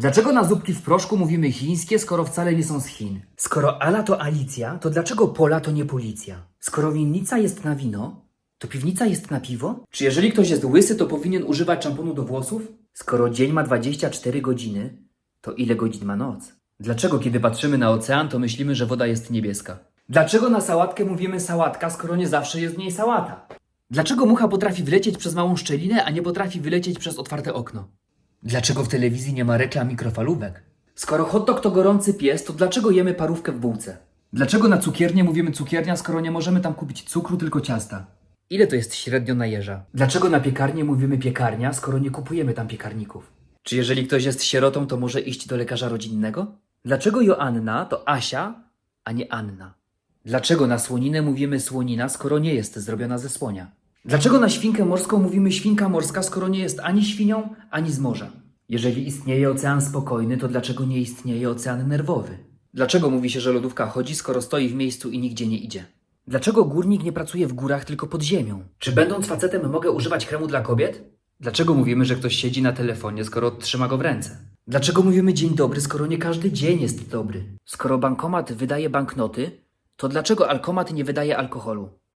Dlaczego na zupki w proszku mówimy chińskie, skoro wcale nie są z Chin? Skoro Ala to Alicja, to dlaczego Pola to nie policja? Skoro winnica jest na wino, to piwnica jest na piwo? Czy jeżeli ktoś jest łysy, to powinien używać szamponu do włosów? Skoro dzień ma 24 godziny, to ile godzin ma noc? Dlaczego kiedy patrzymy na ocean, to myślimy, że woda jest niebieska? Dlaczego na sałatkę mówimy sałatka, skoro nie zawsze jest w niej sałata? Dlaczego mucha potrafi wlecieć przez małą szczelinę, a nie potrafi wylecieć przez otwarte okno? Dlaczego w telewizji nie ma reklam mikrofalówek? Skoro hot dog to gorący pies, to dlaczego jemy parówkę w bułce? Dlaczego na cukiernię mówimy cukiernia, skoro nie możemy tam kupić cukru, tylko ciasta? Ile to jest średnio na jeża? Dlaczego na piekarnię mówimy piekarnia, skoro nie kupujemy tam piekarników? Czy jeżeli ktoś jest sierotą, to może iść do lekarza rodzinnego? Dlaczego Joanna to Asia, a nie Anna? Dlaczego na słoninę mówimy słonina, skoro nie jest zrobiona ze słonia? Dlaczego na świnkę morską mówimy świnka morska, skoro nie jest ani świnią, ani z morza? Jeżeli istnieje ocean spokojny, to dlaczego nie istnieje ocean nerwowy? Dlaczego mówi się, że lodówka chodzi, skoro stoi w miejscu i nigdzie nie idzie? Dlaczego górnik nie pracuje w górach, tylko pod ziemią? Czy będąc facetem mogę używać kremu dla kobiet? Dlaczego mówimy, że ktoś siedzi na telefonie, skoro trzyma go w ręce? Dlaczego mówimy dzień dobry, skoro nie każdy dzień jest dobry? Skoro bankomat wydaje banknoty, to dlaczego alkomat nie wydaje alkoholu?